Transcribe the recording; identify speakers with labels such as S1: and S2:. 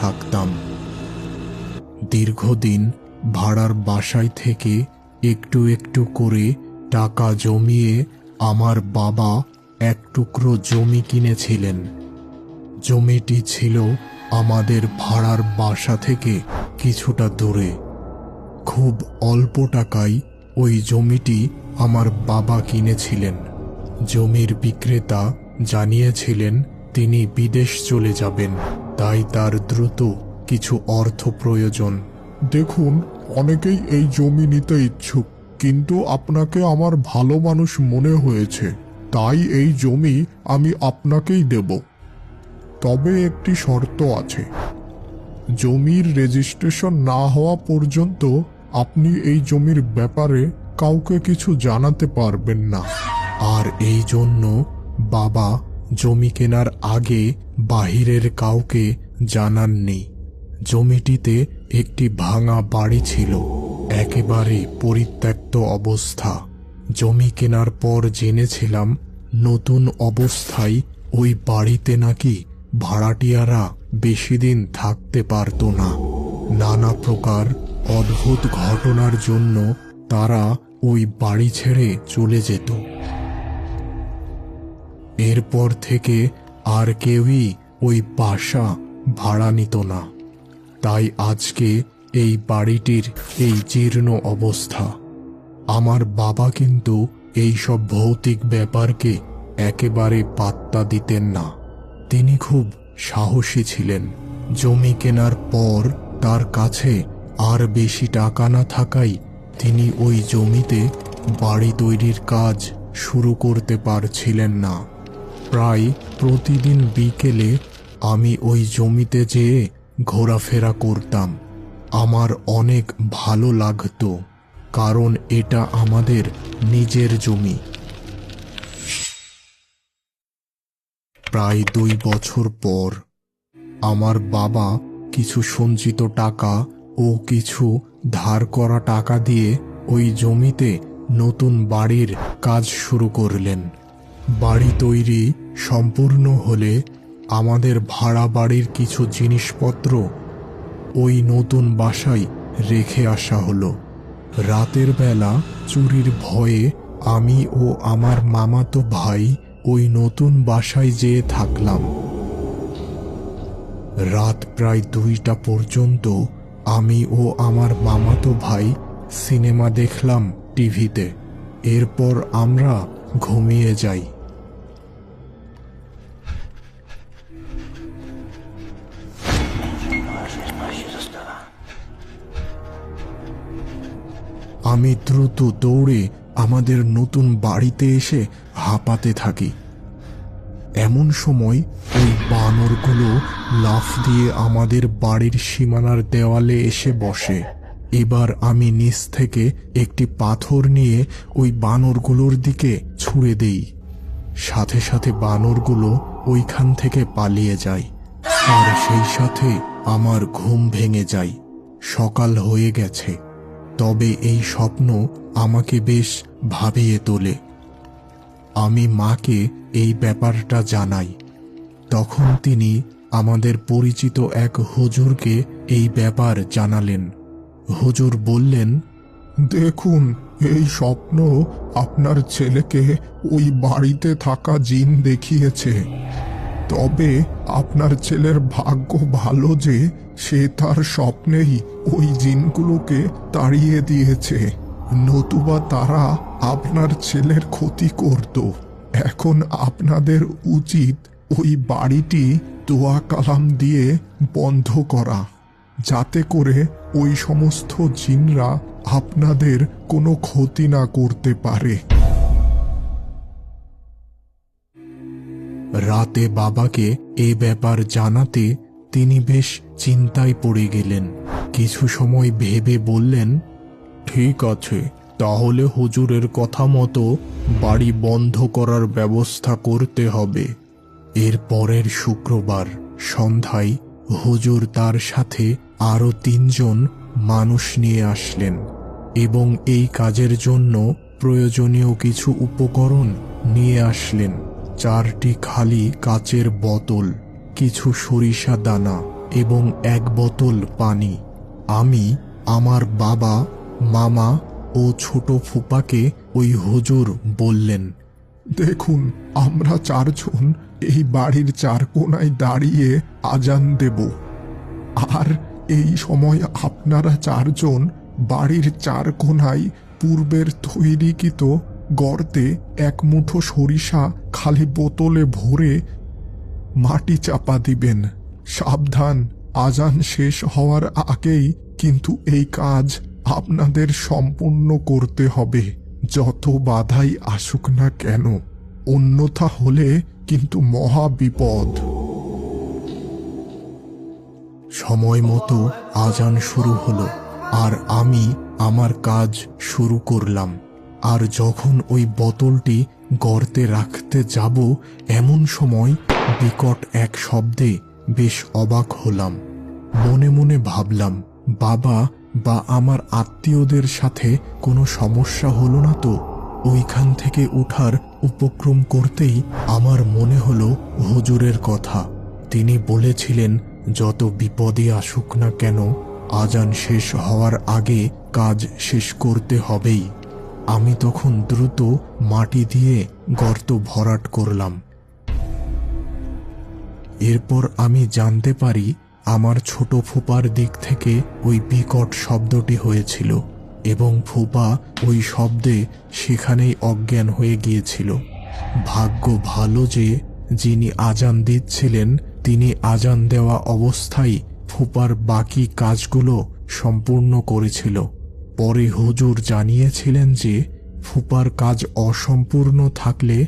S1: থাকতাম। দীর্ঘদিন ভাড়ার বাসায় থেকে একটু একটু করে টাকা জমিয়ে আমার বাবা এক টুকরো জমি কিনেছিলেন। জমিটি ছিল আমাদের ভাড়ার বাসা থেকে কিছুটা দূরে। খুব অল্প টাকায় ওই জমিটি আমার বাবা কিনেছিলেন। জমির বিক্রেতা জানিয়েছিলেন, তিনি বিদেশ চলে যাবেন। তাই তার দ্রুত কিছু অর্থ প্রয়োজন।
S2: দেখুন, অনেকেই এই জমি নিতে ইচ্ছুক, কিন্তু আপনাকে আমার ভালো মানুষ মনে হয়েছে। তাই এই জমি আমি আপনাকেই দেব। তবে একটি শর্ত আছে। জমির রেজিস্ট্রেশন না হওয়া পর্যন্ত আপনি এই জমির ব্যাপারে কাউকে কিছু জানাতে পারবেন না।
S1: আর এই জন্য বাবা জমি কেনার আগে বাহিরের কাউকে জানাননি জমিটিতে একটি ভাঙা বাড়ি ছিল, একেবারে পরিত্যক্ত অবস্থা। জমি কেনার পর জেনেছিলাম, নতুন অবস্থায় ওই বাড়িতে নাকি ভাড়াটিয়ারা বেশি দিন থাকতে পারত না। নানা প্রকার অদ্ভুত ঘটনার জন্য তারা ওই বাড়ি ছেড়ে চলে যেত। এরপর থেকে আর কেউই ওই বাসা ভাড়া নিত না। তাই আজকে এই বাড়িটির এই জীর্ণ অবস্থা। আমার বাবা কিন্তু এই সব ভৌতিক ব্যাপারকে একেবারে পাত্তা দিতেন না। তিনি খুব সাহসী ছিলেন। জমি কেনার পর তার কাছে আর বেশি টাকা না থাকায় তিনি ওই জমিতে বাড়ি তৈরির কাজ শুরু করতে পারছিলেন না। প্রায় প্রতিদিন বিকেলে আমি ওই জমিতে যেয়ে ঘোরাফেরা করতাম। আমার অনেক ভালো লাগতো, কারণ এটা আমাদের নিজের জমি। প্রায় দুই বছর পর আমার বাবা কিছু সঞ্চিত টাকা ও কিছু ধার করা টাকা দিয়ে ওই জমিতে নতুন বাড়ির কাজ শুরু করলেন। বাড়ি তৈরি সম্পূর্ণ হলে আমাদের ভাড়া বাড়ির কিছু জিনিসপত্র ওই নতুন বাসায় রেখে আসা হলো। রাতের বেলা চুরির ভয়ে আমি ও আমার মামাতো ভাই ওই নতুন বাসায় যেয়ে থাকলাম। রাত প্রায় দুইটা পর্যন্ত আমি ও আমার মামাতো ভাই সিনেমা দেখলাম টিভিতে। এরপর আমরা ঘুমিয়ে যাই। আমি দ্রুত দৌড়ে আমাদের নতুন বাড়িতে এসে হাঁপাতে থাকি। এমন সময় ওই বানরগুলো লাফ দিয়ে আমাদের বাড়ির সীমানার দেওয়ালে এসে বসে। এবার আমি নিচ থেকে একটি পাথর নিয়ে ওই বানরগুলোর দিকে ছুঁড়ে দেই। সাথে সাথে বানরগুলো ওইখান থেকে পালিয়ে যায়। আর সেই সাথে আমার ঘুম ভেঙে যায়। সকাল হয়ে গেছে। তবে এই স্বপ্ন আমাকে বেশ ভাবিয়ে তোলে। আমি মাকে এই ব্যাপারটা জানাই। তখন তিনি আমাদের পরিচিত এক হুজুরকে এই ব্যাপার জানালেন। হুজুর বললেন,
S2: দেখুন, এই স্বপ্ন আপনার ছেলেকে ওই বাড়িতে থাকা জিন দেখিয়েছে। তবে আপনার ছেলের ভাগ্য ভালো যে সে তার স্বপ্নেই ওই জিনগুলোকে তাড়িয়ে দিয়েছে। নতুবা তারা আপনার ছেলের ক্ষতি করত। এখন আপনাদের উচিত ওই বাড়িটি দোয়া কালাম দিয়ে বন্ধ করা। যাতে করে ওই সমস্ত জিনরা আপনাদের কোনো ক্ষতি না করতে পারে।
S1: রাতে বাবাকে এ ব্যাপার জানাতে তিনি বেশ চিন্তায় পড়ে গেলেন। কিছু সময় ভেবে বললেন, ঠিক আছে, তাহলে হুজুরের কথা মতো বাড়ি বন্ধ করার ব্যবস্থা করতে হবে। এর পরের শুক্রবার সন্ধ্যায় হুজুর তার সাথে আরও তিনজন মানুষ নিয়ে আসলেন এবং এই কাজের জন্য প্রয়োজনীয় কিছু উপকরণ নিয়ে আসলেন। চারটি খালি কাচের বোতল, কিছু সরিষা দানা এবং এক বোতল পানি। আমি, আমার বাবা, মামা ও ছোট ফুপাকে ওই হুজুর বললেন,
S2: দেখুন, আমরা চারজন এই বাড়ির চার কোনায় দাঁড়িয়ে আজান দেব। আর এই সময় আপনারা চারজন বাড়ির চার কোনায় পূর্বের তৈরিকৃত গর্তে এক মুঠো সরিষা খালি বোতলে ভরে মাটি চাপা দিবেন। সাবধান, আজান শেষ হওয়ার আগেই কিন্তু এই কাজ আপনাদের সম্পূর্ণ করতে হবে। যত বাধাই আসুক না কেন, অন্যথা হলে কিন্তু মহা বিপদ।
S1: সময় মতো আজান শুরু হলো, আর আমি আমার কাজ শুরু করলাম। আর যখন ওই বোতলটি গর্তে রাখতে যাব, এমন সময় বিকট এক শব্দে বেশ অবাক হলাম। মনে মনে ভাবলাম, বাবা বা আমার আত্মীয়দের সাথে কোনো সমস্যা হলো না তো? ওইখান থেকে ওঠার উপক্রম করতেই আমার মনে হলো হুজুরের কথা। তিনি বলেছিলেন যত বিপদে আসুক না কেন, আজান শেষ হওয়ার আগে কাজ শেষ করতে হবেই। আমি তখন দ্রুত মাটি দিয়ে গর্ত ভরাট করলাম। এরপর আমি জানতে পারি আমার ছোট ফুপার দিক থেকে ওই বিকট শব্দটি হয়েছিল এবং ফুপা ওই শব্দে সেখানেই অজ্ঞান হয়ে গিয়েছিল। ভাগ্য ভালো যে, যিনি আজান দিচ্ছিলেন তিনি আজান দেওয়া অবস্থায় ফুপার বাকি কাজগুলো সম্পূর্ণ করেছিল। পরে হুজুর জানিয়েছিলেন যে ফুপার কাজ অসম্পূর্ণ থাকলে